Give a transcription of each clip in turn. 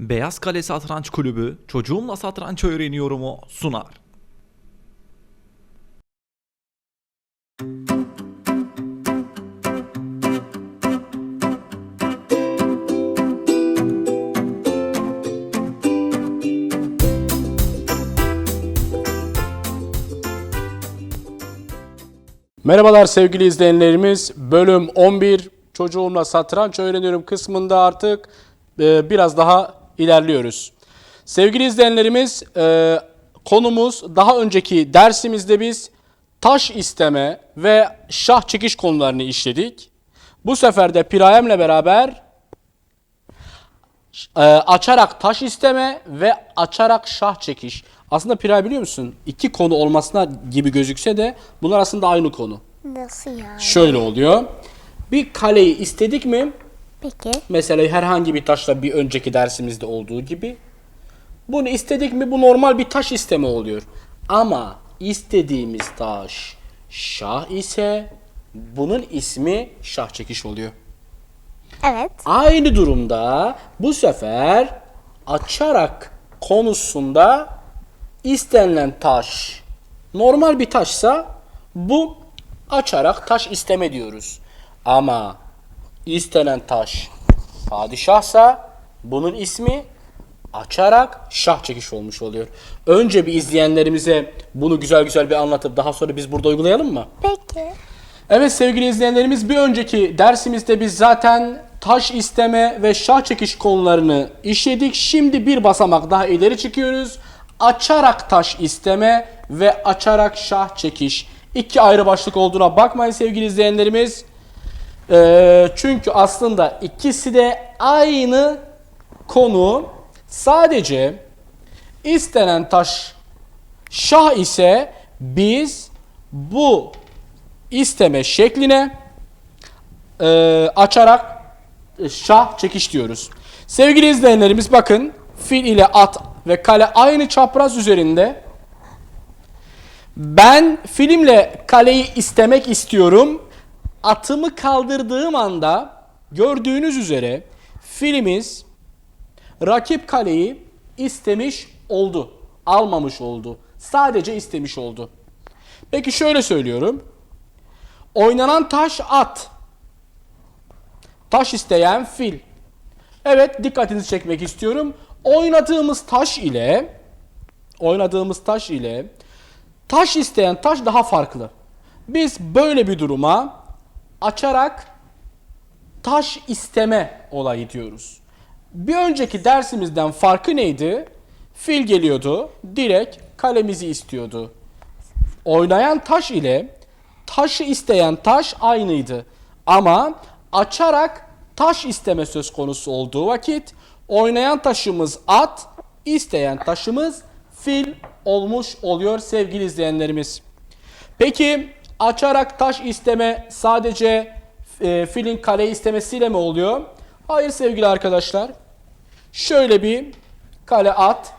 Beyaz Kale Satranç Kulübü Çocuğumla Satranç Öğreniyorum'u sunar. Merhabalar sevgili izleyenlerimiz. Bölüm 11 çocuğumla satranç öğreniyorum kısmında artık e, biraz daha ilerliyoruz. Sevgili izleyenlerimiz e, konumuz daha önceki dersimizde biz taş isteme ve şah çekiş konularını işledik. Bu sefer de Pirayem'le beraber e, açarak taş isteme ve açarak şah çekiş. Aslında Piray biliyor musun? İki konu olmasına gibi gözükse de bunlar aslında aynı konu. Nasıl yani? Şöyle oluyor. Bir kaleyi istedik mi? Peki. Mesela herhangi bir taşla bir önceki dersimizde olduğu gibi. Bunu istedik mi bu normal bir taş isteme oluyor. Ama istediğimiz taş şah ise bunun ismi şah çekiş oluyor. Evet. Aynı durumda bu sefer açarak konusunda istenilen taş normal bir taşsa bu açarak taş isteme diyoruz. Ama istenen taş padişahsa bunun ismi açarak şah çekiş olmuş oluyor. Önce bir izleyenlerimize bunu güzel güzel bir anlatıp daha sonra biz burada uygulayalım mı? Peki. Evet sevgili izleyenlerimiz bir önceki dersimizde biz zaten taş isteme ve şah çekiş konularını işledik. Şimdi bir basamak daha ileri çıkıyoruz. Açarak taş isteme ve açarak şah çekiş. İki ayrı başlık olduğuna bakmayın sevgili izleyenlerimiz. Ee, çünkü aslında ikisi de aynı konu. Sadece istenen taş şah ise biz bu isteme şekline e, açarak e, şah çekiş diyoruz. Sevgili izleyenlerimiz bakın fil ile at ve kale aynı çapraz üzerinde. Ben filimle kaleyi istemek istiyorum. Atımı kaldırdığım anda gördüğünüz üzere filimiz rakip kaleyi istemiş oldu. Almamış oldu. Sadece istemiş oldu. Peki şöyle söylüyorum. Oynanan taş at. Taş isteyen fil. Evet dikkatinizi çekmek istiyorum. Oynadığımız taş ile oynadığımız taş ile taş isteyen taş daha farklı. Biz böyle bir duruma açarak taş isteme olayı diyoruz. Bir önceki dersimizden farkı neydi? Fil geliyordu, direkt kalemizi istiyordu. Oynayan taş ile taşı isteyen taş aynıydı. Ama açarak taş isteme söz konusu olduğu vakit oynayan taşımız at, isteyen taşımız fil olmuş oluyor sevgili izleyenlerimiz. Peki açarak taş isteme sadece e, filin kale istemesiyle mi oluyor? Hayır sevgili arkadaşlar. Şöyle bir kale at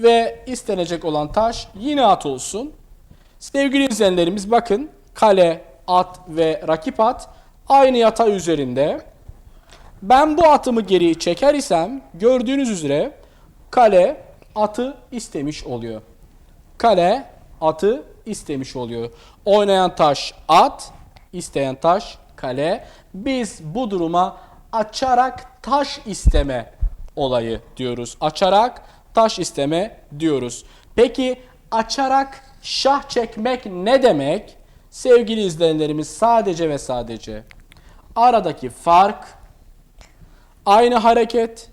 ve istenecek olan taş yine at olsun. Sevgili izleyenlerimiz bakın kale, at ve rakip at aynı yatay üzerinde. Ben bu atımı geri çeker isem gördüğünüz üzere kale atı istemiş oluyor. Kale atı istemiş oluyor. Oynayan taş at, isteyen taş kale. Biz bu duruma açarak taş isteme olayı diyoruz. Açarak taş isteme diyoruz. Peki açarak şah çekmek ne demek? Sevgili izleyenlerimiz sadece ve sadece aradaki fark aynı hareket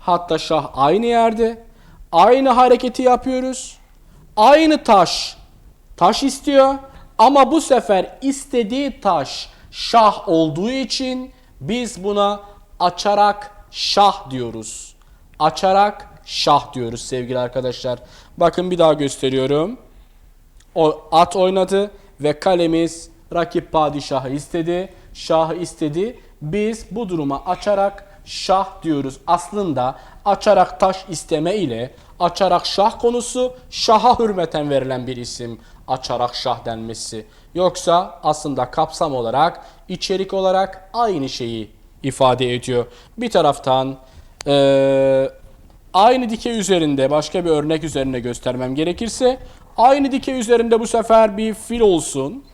hatta şah aynı yerde aynı hareketi yapıyoruz. Aynı taş taş istiyor ama bu sefer istediği taş şah olduğu için biz buna açarak şah diyoruz. Açarak şah diyoruz sevgili arkadaşlar. Bakın bir daha gösteriyorum. O at oynadı ve kalemiz rakip padişahı istedi. Şahı istedi. Biz bu duruma açarak şah diyoruz. Aslında açarak taş isteme ile açarak şah konusu şaha hürmeten verilen bir isim. Açarak şah denmesi. Yoksa aslında kapsam olarak, içerik olarak aynı şeyi ifade ediyor. Bir taraftan Ee, aynı dikey üzerinde başka bir örnek üzerine göstermem gerekirse aynı dikey üzerinde bu sefer bir fil olsun.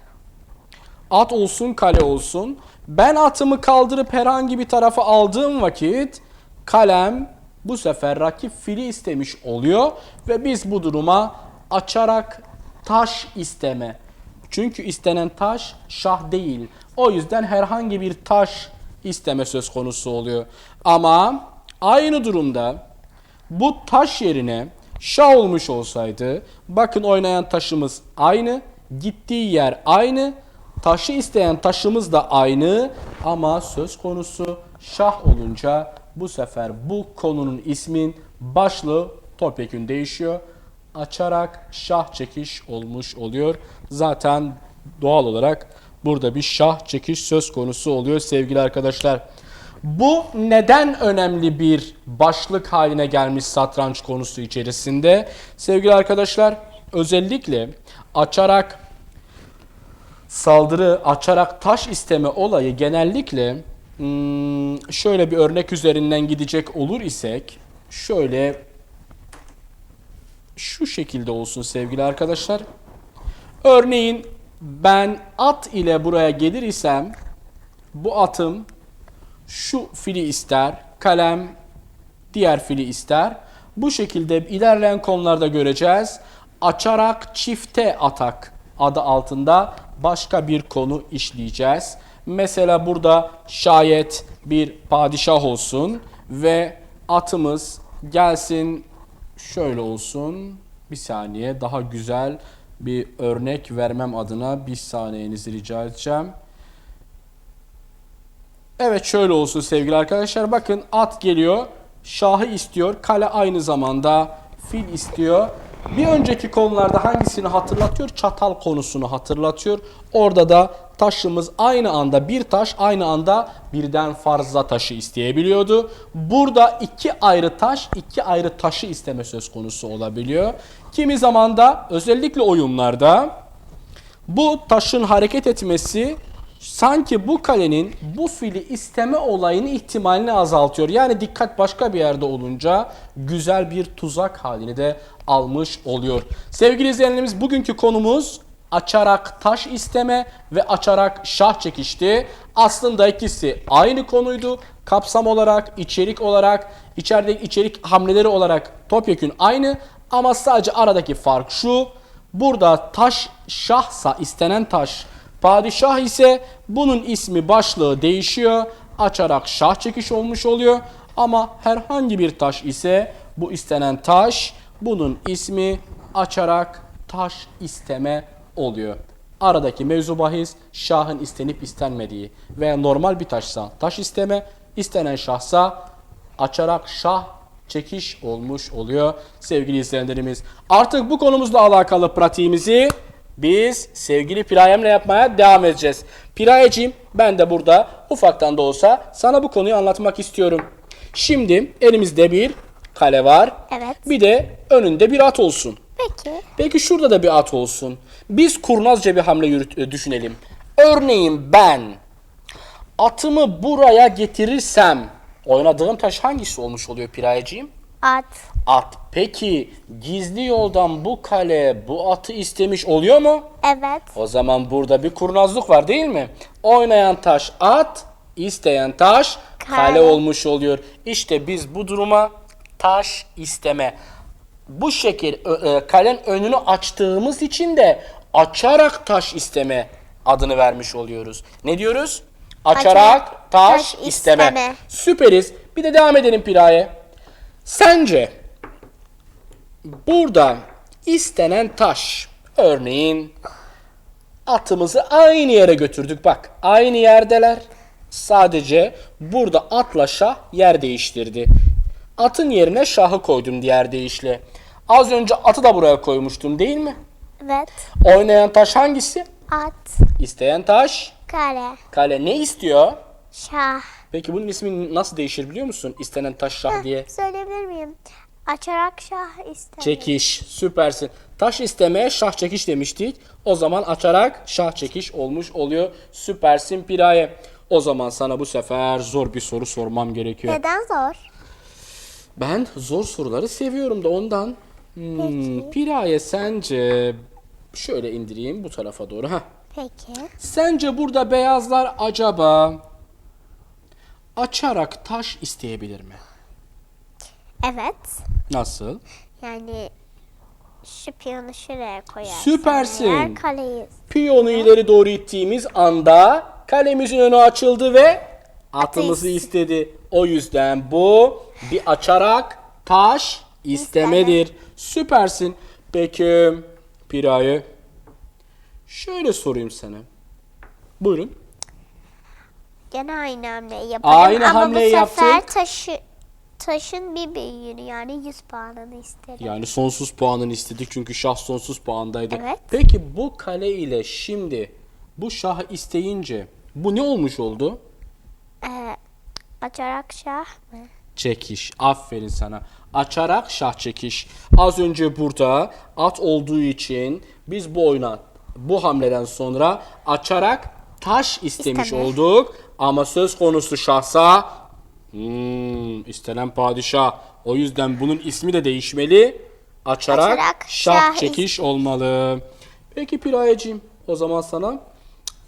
At olsun, kale olsun. Ben atımı kaldırıp herhangi bir tarafa aldığım vakit kalem bu sefer rakip fili istemiş oluyor ve biz bu duruma açarak taş isteme. Çünkü istenen taş şah değil. O yüzden herhangi bir taş isteme söz konusu oluyor. Ama aynı durumda bu taş yerine şah olmuş olsaydı bakın oynayan taşımız aynı, gittiği yer aynı, taşı isteyen taşımız da aynı ama söz konusu şah olunca bu sefer bu konunun ismin başlığı topyekün değişiyor. Açarak şah çekiş olmuş oluyor. Zaten doğal olarak burada bir şah çekiş söz konusu oluyor sevgili arkadaşlar. Bu neden önemli bir başlık haline gelmiş satranç konusu içerisinde? Sevgili arkadaşlar özellikle açarak saldırı açarak taş isteme olayı genellikle şöyle bir örnek üzerinden gidecek olur isek şöyle şu şekilde olsun sevgili arkadaşlar. Örneğin ben at ile buraya gelir isem bu atım şu fili ister, kalem diğer fili ister. Bu şekilde ilerleyen konularda göreceğiz. Açarak çifte atak adı altında başka bir konu işleyeceğiz. Mesela burada şayet bir padişah olsun ve atımız gelsin şöyle olsun. Bir saniye daha güzel bir örnek vermem adına bir saniyenizi rica edeceğim. Evet şöyle olsun sevgili arkadaşlar. Bakın at geliyor. Şahı istiyor. Kale aynı zamanda fil istiyor. Bir önceki konularda hangisini hatırlatıyor? Çatal konusunu hatırlatıyor. Orada da taşımız aynı anda bir taş aynı anda birden fazla taşı isteyebiliyordu. Burada iki ayrı taş iki ayrı taşı isteme söz konusu olabiliyor. Kimi zaman da özellikle oyunlarda bu taşın hareket etmesi sanki bu kalenin bu fili isteme olayını ihtimalini azaltıyor. Yani dikkat başka bir yerde olunca güzel bir tuzak halini de almış oluyor. Sevgili izleyenlerimiz bugünkü konumuz açarak taş isteme ve açarak şah çekişti. Aslında ikisi aynı konuydu. Kapsam olarak, içerik olarak, içerideki içerik hamleleri olarak topyekün aynı. Ama sadece aradaki fark şu. Burada taş şahsa istenen taş padişah ise bunun ismi başlığı değişiyor. Açarak şah çekiş olmuş oluyor. Ama herhangi bir taş ise bu istenen taş bunun ismi açarak taş isteme oluyor. Aradaki mevzu bahis şahın istenip istenmediği veya normal bir taşsa taş isteme, istenen şahsa açarak şah çekiş olmuş oluyor sevgili izleyenlerimiz. Artık bu konumuzla alakalı pratiğimizi biz sevgili Pirayem'le yapmaya devam edeceğiz. Pirayeciğim ben de burada ufaktan da olsa sana bu konuyu anlatmak istiyorum. Şimdi elimizde bir kale var. Evet. Bir de önünde bir at olsun. Peki. Peki şurada da bir at olsun. Biz kurnazca bir hamle yürüt, e, düşünelim. Örneğin ben atımı buraya getirirsem oynadığım taş hangisi olmuş oluyor Pirayeciğim? At. At. Peki gizli yoldan bu kale bu atı istemiş oluyor mu? Evet. O zaman burada bir kurnazlık var değil mi? Oynayan taş at, isteyen taş kale, Kale. olmuş oluyor. İşte biz bu duruma taş isteme. Bu şekil e, kalenin önünü açtığımız için de açarak taş isteme adını vermiş oluyoruz. Ne diyoruz? Açarak, Açarak taş, taş isteme. isteme. Süperiz. Bir de devam edelim Piraye. Sence burada istenen taş örneğin atımızı aynı yere götürdük. Bak aynı yerdeler. Sadece burada atla şah yer değiştirdi. Atın yerine şahı koydum diğer deyişle. Az önce atı da buraya koymuştum değil mi? Evet. Oynayan taş hangisi? At. İsteyen taş. Kare. Kale ne istiyor? Şah. Peki bunun ismi nasıl değişir biliyor musun? İstenen taş şah diye. Söyleyebilir miyim? Açarak şah istedim. Çekiş. Süpersin. Taş istemeye şah çekiş demiştik. O zaman açarak şah çekiş olmuş oluyor. Süpersin Piraye. O zaman sana bu sefer zor bir soru sormam gerekiyor. Neden zor? Ben zor soruları seviyorum da ondan. Hmm, Piraye sence şöyle indireyim bu tarafa doğru. ha. Peki. Sence burada beyazlar acaba açarak taş isteyebilir mi? Evet. Nasıl? Yani şu piyonu şuraya koyarsın. Süpersin. Eğer kaleyi Piyonu ileri doğru ittiğimiz anda kalemizin önü açıldı ve atımızı Atı istedi. O yüzden bu bir açarak taş istemedir. Süpersin. Peki Piraye şöyle sorayım sana. Buyurun. gene aynı hamleyi yaparım. Aynı Ama hamleyi bu sefer yaptık. taşı taşın bir büyüğünü yani 100 puanını isterim. Yani sonsuz puanını istedik çünkü şah sonsuz puandaydı. Evet. Peki bu kale ile şimdi bu şahı isteyince bu ne olmuş oldu? Ee, açarak şah mı? Çekiş. Aferin sana. Açarak şah çekiş. Az önce burada at olduğu için biz bu oyuna bu hamleden sonra açarak taş istemiş İsteme. olduk. Ama söz konusu şahsa hmm, istenen padişah. O yüzden bunun ismi de değişmeli. Açarak, Açarak şah, şah çekiş olmalı. Peki Pirayeciğim o zaman sana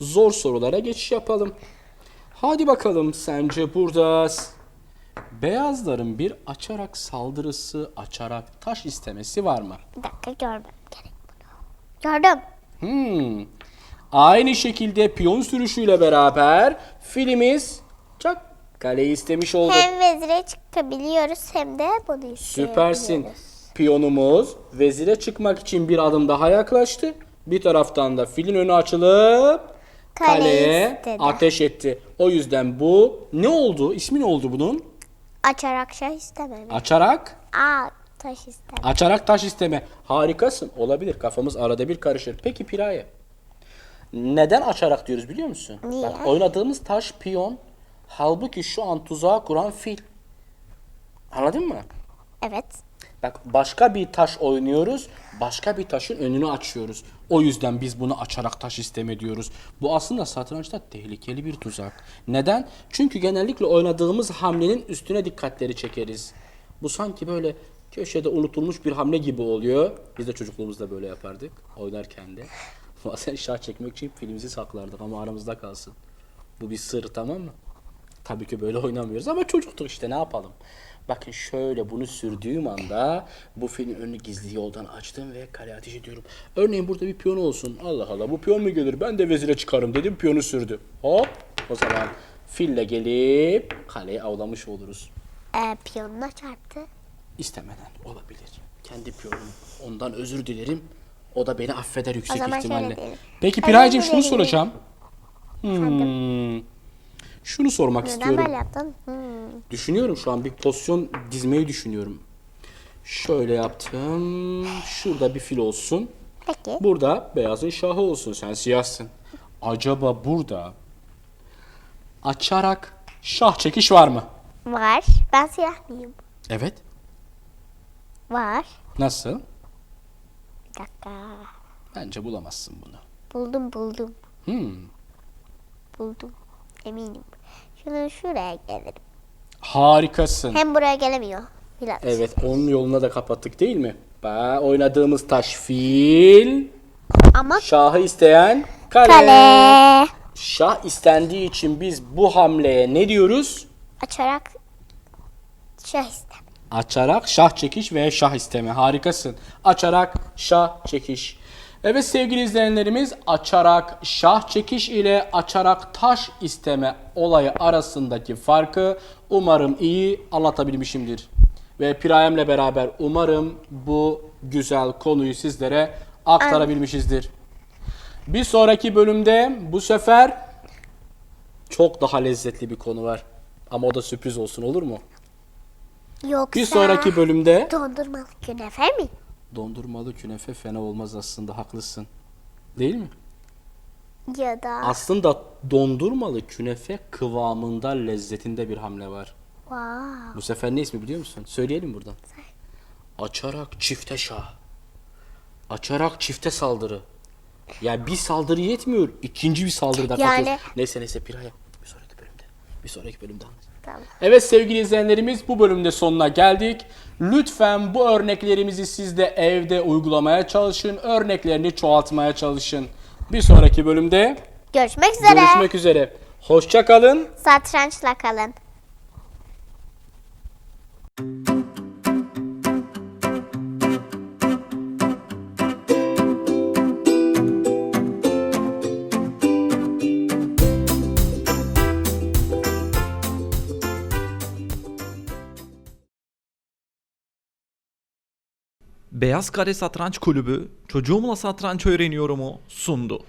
zor sorulara geçiş yapalım. Hadi bakalım sence burada beyazların bir açarak saldırısı, açarak taş istemesi var mı? Bir dakika görmem gerek bunu. Gördüm. Hmm. Aynı şekilde piyon sürüşüyle beraber filimiz çok kaleyi istemiş oldu. Hem vezire çıkabiliyoruz hem de bunu Süpersin. isteyebiliyoruz. Piyonumuz vezire çıkmak için bir adım daha yaklaştı. Bir taraftan da filin önü açılıp kaleye ateş etti. O yüzden bu ne oldu? İsmi ne oldu bunun? Açarak şah istemem. Açarak Aa taş istemem. Açarak taş isteme. Harikasın. Olabilir. Kafamız arada bir karışır. Peki Piraye. Neden açarak diyoruz biliyor musun? Niye? Bak, oynadığımız taş piyon. Halbuki şu an tuzağa kuran fil. Anladın mı? Evet. Bak başka bir taş oynuyoruz. Başka bir taşın önünü açıyoruz. O yüzden biz bunu açarak taş isteme diyoruz. Bu aslında satrançta tehlikeli bir tuzak. Neden? Çünkü genellikle oynadığımız hamlenin üstüne dikkatleri çekeriz. Bu sanki böyle köşede unutulmuş bir hamle gibi oluyor. Biz de çocukluğumuzda böyle yapardık. Oynarken de. Bazen şah çekmek için filmimizi saklardık ama aramızda kalsın. Bu bir sır tamam mı? Tabii ki böyle oynamıyoruz ama çocuktuk işte ne yapalım. Bakın şöyle bunu sürdüğüm anda bu filin önünü gizli yoldan açtım ve kale ateş ediyorum. Örneğin burada bir piyon olsun. Allah Allah bu piyon mu gelir ben de vezire çıkarım dedim piyonu sürdü. Hop o zaman fille gelip kaleyi avlamış oluruz. Ee, piyonuna çarptı. İstemeden olabilir. Kendi piyonum ondan özür dilerim. O da beni affeder yüksek ihtimalle. Peki Piraycığım şunu dilerim. soracağım. Hmm. Şunu sormak Neden istiyorum. böyle yaptın? Hmm. Düşünüyorum şu an bir pozisyon dizmeyi düşünüyorum. Şöyle yaptım. Şurada bir fil olsun. Peki. Burada beyazın şahı olsun. Sen siyahsın. Acaba burada açarak şah çekiş var mı? Var. Ben siyah mıyım? Evet. Var. Nasıl? Bir dakika. Bence bulamazsın bunu. Buldum buldum. Hmm. Buldum. Eminim. Şunu şuraya gelirim. Harikasın. Hem buraya gelemiyor. Biraz. Evet onun yoluna da kapattık değil mi? Bak oynadığımız taş fil. Ama Şahı isteyen kale. kale. Şah istendiği için biz bu hamleye ne diyoruz? Açarak şah istemem. Açarak şah çekiş ve şah isteme. Harikasın. Açarak şah çekiş. Evet sevgili izleyenlerimiz açarak şah çekiş ile açarak taş isteme olayı arasındaki farkı umarım iyi anlatabilmişimdir. Ve Pirayem'le beraber umarım bu güzel konuyu sizlere aktarabilmişizdir. Bir sonraki bölümde bu sefer çok daha lezzetli bir konu var. Ama o da sürpriz olsun olur mu? Yoksa Bir sonraki bölümde dondurmalı künefe mi? Dondurmalı künefe fena olmaz aslında haklısın. Değil mi? Ya da Aslında dondurmalı künefe kıvamında lezzetinde bir hamle var. wow. Bu sefer ne ismi biliyor musun? Söyleyelim buradan. Açarak çifte şah. Açarak çifte saldırı. Ya bir saldırı yetmiyor. ikinci bir saldırı da Yani- katıyoruz. Neyse neyse Piraya. Bir sonraki bölümde. Bir sonraki bölümde anlatacağım. Tamam. Evet sevgili izleyenlerimiz bu bölümde sonuna geldik. Lütfen bu örneklerimizi siz de evde uygulamaya çalışın. Örneklerini çoğaltmaya çalışın. Bir sonraki bölümde Görüşmek üzere. görüşmek üzere. Hoşça kalın. Satrançla kalın. Beyaz Kare Satranç Kulübü çocuğumla satranç öğreniyorumu sundu.